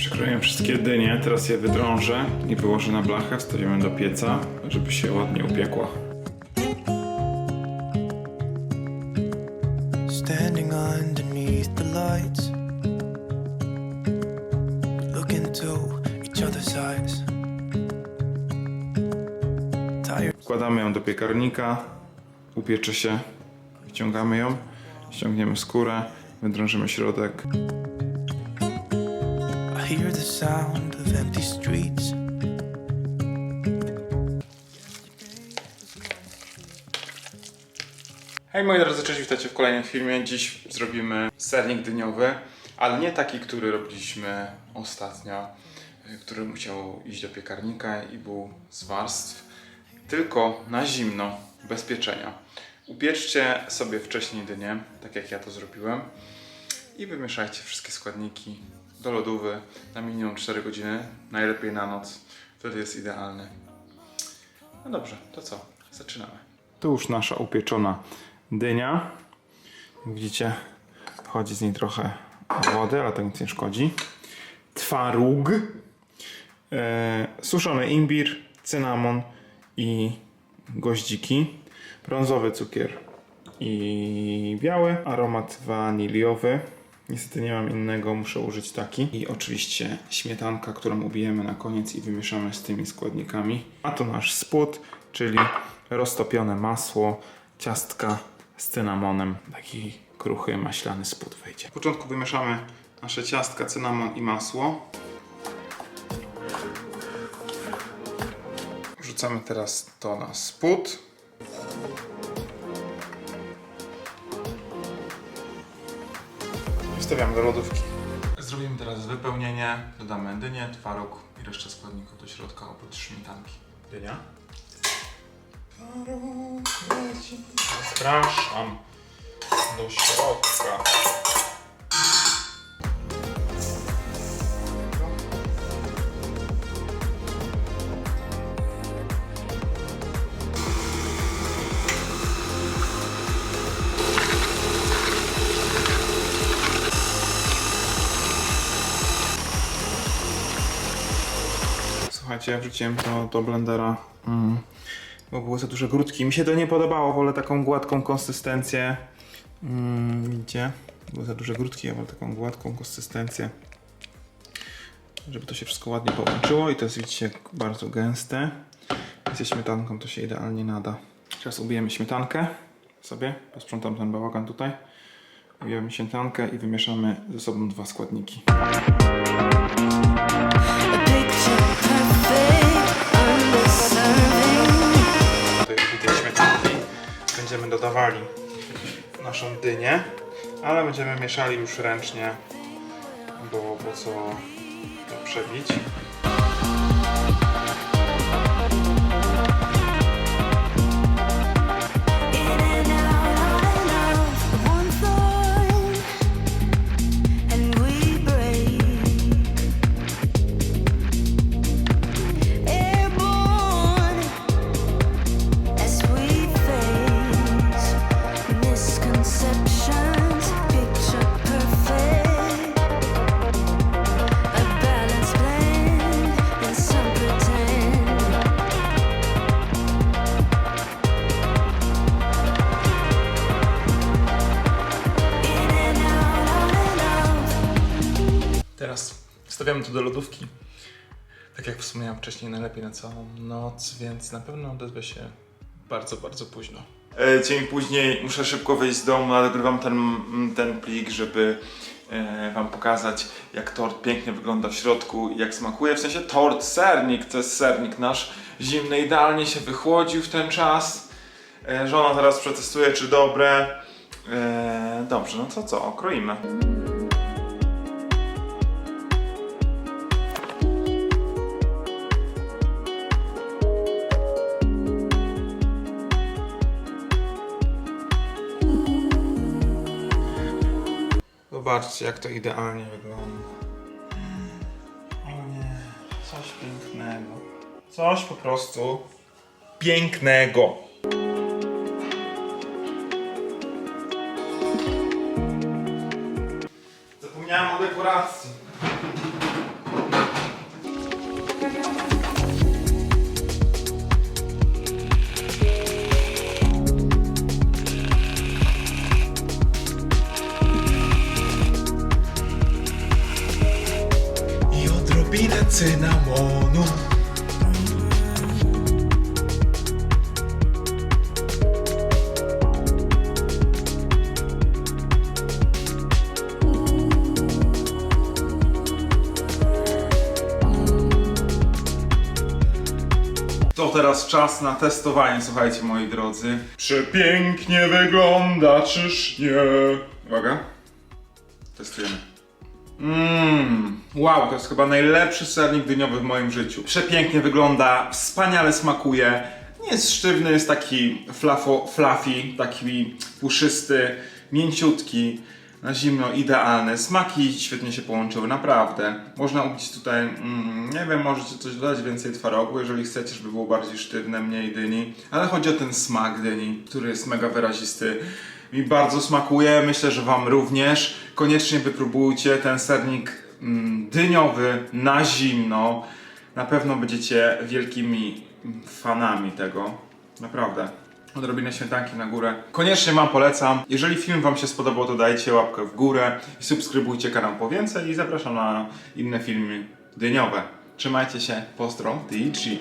Przykroję wszystkie dynie, teraz je wydrążę i wyłożę na blachę, wstawimy do pieca, żeby się ładnie upiekła. Standing underneath the lights, looking into each other's eyes. Wkładamy ją do piekarnika, upiecze się, wyciągamy ją, ściągniemy skórę, wydrążymy środek. Hear the sound of empty streets. Hej moi drodzy, cześć, witajcie w kolejnym filmie. Dziś zrobimy sernik dyniowy, ale nie taki, który robiliśmy ostatnio, y, który musiał iść do piekarnika i był z warstw, tylko na zimno, bez pieczenia. Upieczcie sobie wcześniej dynię, tak jak ja to zrobiłem i wymieszajcie wszystkie składniki do lodówy na minimum 4 godziny, najlepiej na noc, wtedy jest idealny. No dobrze, to co? Zaczynamy. Tu już nasza upieczona dynia. Jak widzicie, wchodzi z niej trochę wody, ale to nic nie szkodzi. Twaróg, e, suszony imbir, cynamon i goździki, brązowy cukier i biały, aromat waniliowy. Niestety nie mam innego, muszę użyć taki. I oczywiście śmietanka, którą ubijemy na koniec i wymieszamy z tymi składnikami. A to nasz spód, czyli roztopione masło, ciastka z cynamonem. Taki kruchy, maślany spód wejdzie. W początku wymieszamy nasze ciastka, cynamon i masło. Wrzucamy teraz to na spód. Wstawiamy do lodówki. Zrobimy teraz wypełnienie. Dodamy dynię, twaróg i resztę składników do środka oprócz śmietanki. Dynia. Zapraszam do środka. Słuchajcie, wrzuciłem to do blendera, mm, bo były za duże grudki. Mi się to nie podobało, wolę taką gładką konsystencję. Mm, widzicie? Były za duże grudki, ja wolę taką gładką konsystencję. Żeby to się wszystko ładnie połączyło i to jest, widzicie, bardzo gęste. Ze śmietanką to się idealnie nada. Teraz ubijemy śmietankę sobie, posprzątam ten bałagan tutaj. Ubijemy śmietankę i wymieszamy ze sobą dwa składniki. Będziemy dodawali naszą dynię, ale będziemy mieszali już ręcznie, bo po co to przebić. Wstawiamy to do lodówki. Tak jak wspomniałem wcześniej, najlepiej na całą noc, więc na pewno odezwę się bardzo, bardzo późno. E, Dzień później muszę szybko wyjść z domu, ale nagrywam ten, ten plik, żeby e, Wam pokazać, jak tort pięknie wygląda w środku i jak smakuje. W sensie tort, sernik, to jest sernik nasz zimny, idealnie się wychłodził w ten czas. E, Żona teraz przetestuje, czy dobre. Dobrze, no to co, okroimy. Zobaczcie, jak to idealnie wygląda. O nie, coś pięknego. Coś po prostu pięknego. Zapomniałem o dekoracji. Odrobinę cynamonu. To teraz czas na testowanie, słuchajcie moi drodzy. Przepięknie wygląda, czyż nie? Uwaga. Testujemy. Mmm, wow, to jest chyba najlepszy sernik dyniowy w moim życiu. Przepięknie wygląda, wspaniale smakuje. Nie jest sztywny, jest taki flafo, fluffy, taki puszysty, mięciutki. Na zimno idealny. Smaki świetnie się połączyły, naprawdę. Można ubić tutaj, mm, nie wiem, możecie coś dodać więcej twarogu, jeżeli chcecie, żeby było bardziej sztywne, mniej dyni. Ale chodzi o ten smak dyni, który jest mega wyrazisty. Mi bardzo smakuje, myślę, że Wam również. Koniecznie wypróbujcie ten sernik mm, dyniowy na zimno. Na pewno będziecie wielkimi fanami tego. Naprawdę. Odrobinę śmietanki na górę. Koniecznie Wam polecam. Jeżeli film Wam się spodobał, to dajcie łapkę w górę i subskrybujcie kanał po więcej i zapraszam na inne filmy dyniowe. Trzymajcie się, postro, DG.